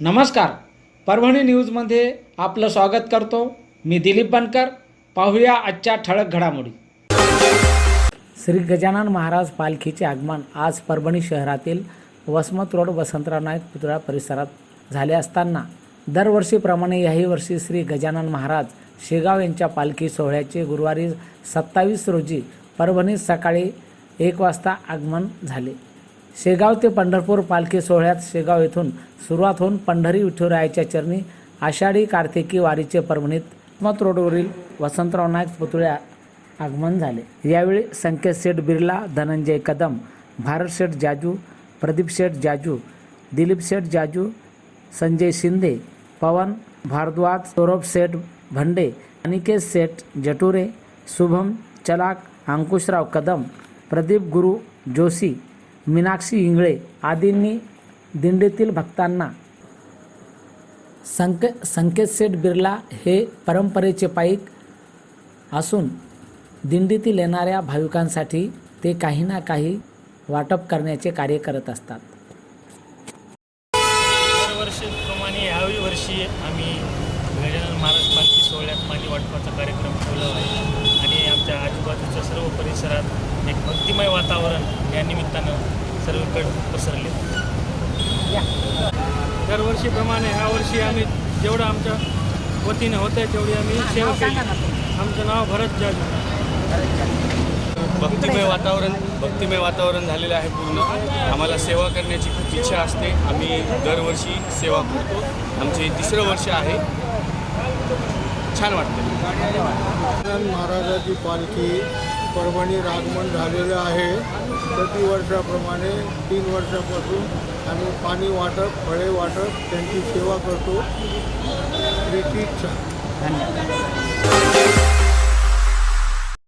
नमस्कार. परभणी न्यूजमध्ये आपलं स्वागत करतो. मी दिलीप बनकर. पाहूया आजच्या ठळक घडामोडी. श्री गजानन महाराज पालखीचे आगमन आज परभणी शहरातील वसमत रोड वसंतराव नाईक पुतळा परिसरात झाले असताना दरवर्षीप्रमाणे याही वर्षी श्री गजानन महाराज शेगाव यांच्या पालखी सोहळ्याचे गुरुवारी सत्तावीस रोजी परभणीत सकाळी एक वाजता आगमन झाले. शेगाव ते पंढरपूर पालखी सोहळ्यात शेगाव येथून सुरुवात होऊन पंढरी विठुरायाच्या चरणी आषाढी कार्तिकी वारीचे परभणीत मत रोडवरील वसंतराव नाईक पुतळ्या आगमन झाले. यावेळी संकेत शेठ बिर्ला धनंजय कदम भारत शेठ जाजू प्रदीप शेठ जाजू दिलीप शेठ जाजू संजय शिंदे पवन भारद्वाज सौरभ शेठ भंडे अनिकेत शेठ जटुरे शुभम चलाक अंकुशराव कदम प्रदीप गुरु जोशी मीनाक्षी इंगळे आदींनी दिंडीतील भक्तांना संके संकेत शेठ बिर्ला हे परंपरेचे पाईक असून दिंडीतील येणाऱ्या भाविकांसाठी ते काही ना काही वाटप करण्याचे कार्य करत असतात. दरवर्षीप्रमाणे ह्याही वर्षी आम्ही गजानन महाराज पालखी सोहळ्यात पाणी वाटपाचा कार्यक्रम ठेवला आहे आणि आमच्या आजूबाजूच्या सर्व परिसरात एक भक्तिमय वातावरण या निमित्तानं सर्वीकडे पसरले. दरवर्षीप्रमाणे ह्या वर्षी आम्ही जेवढं आमच्या वतीने होतं आहे तेवढी आम्ही सेवा केली. आमचं नाव भरत जाजू भक्तिमय वातावरण भक्तिमय वातावरण झालेलं आहे पूर्ण. आम्हाला सेवा करण्याची खूप इच्छा असते. आम्ही दरवर्षी सेवा करतो. आमचे तिसरं वर्ष आहे. छान वाटतं महाराजाची पालखी परभणीत आगमन झालेलं आहे. प्रतिवर्षाप्रमाणे तीन वर्षापासून आम्ही पाणी वाटप फळे वाटप त्यांची सेवा करतो. धन्यवाद.